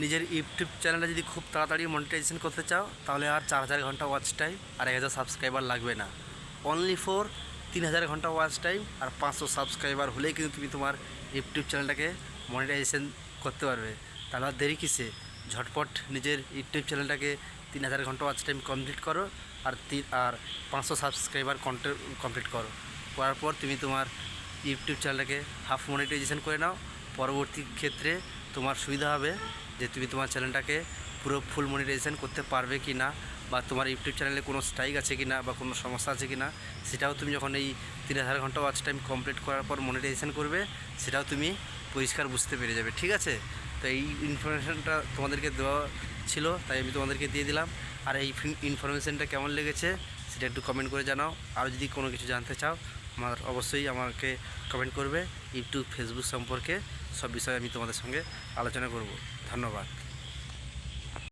নিজের ইউটিউব চ্যানেলটা যদি খুব তাড়াতাড়ি মনিটাইজেশন করতে চাও, তাহলে আর চার হাজার ঘণ্টা ওয়াচ টাইম আর এক হাজার সাবস্ক্রাইবার লাগবে না। অনলি ফোর তিন হাজার ঘণ্টা ওয়াচ টাইম আর পাঁচশো সাবস্ক্রাইবার হলেই কিন্তু তুমি তোমার ইউটিউব চ্যানেলটাকে মনিটাইজেশন করতে পারবে। তাহলে আর দেরি কিসে? ঝটপট নিজের ইউটিউব চ্যানেলটাকে তিন হাজার ঘণ্টা ওয়াচ টাইম কমপ্লিট করো আর তিন আর পাঁচশো সাবস্ক্রাইবার কমপ্লিট করো। করার পর তুমি তোমার ইউটিউব চ্যানেলটাকে হাফ মনিটাইজেশন করে নাও। পরবর্তী ক্ষেত্রে তোমার সুবিধা হবে যে তুমি তোমার চ্যানেলটাকে পুরো ফুল মনিটাইজেশন করতে পারবে কি না, বা তোমার ইউটিউব চ্যানেলে কোনো স্ট্রাইক আছে কি না, বা কোনো সমস্যা আছে কি না, সেটাও তুমি যখন এই তিন হাজার ঘণ্টা ওয়াচ টাইম কমপ্লিট করার পর মনিটাইজেশন করবে, সেটাও তুমি পরিষ্কার বুঝতে পেরে যাবে, ঠিক আছে? তো এই ইনফরমেশনটা তোমাদেরকে দেওয়া ছিল, তাই আমি তোমাদেরকে দিয়ে দিলাম। আর এই ইনফরমেশনটা কেমন লেগেছে, সেটা একটু কমেন্ট করে জানাও। আর যদি কোনো কিছু জানতে চাও আমার অবশ্যই আমাকে কমেন্ট করবে, ইউটিউব ফেসবুক সম্পর্কে সব বিষয়ে আমি তোমাদের সঙ্গে আলোচনা করব। ধন্যবাদ।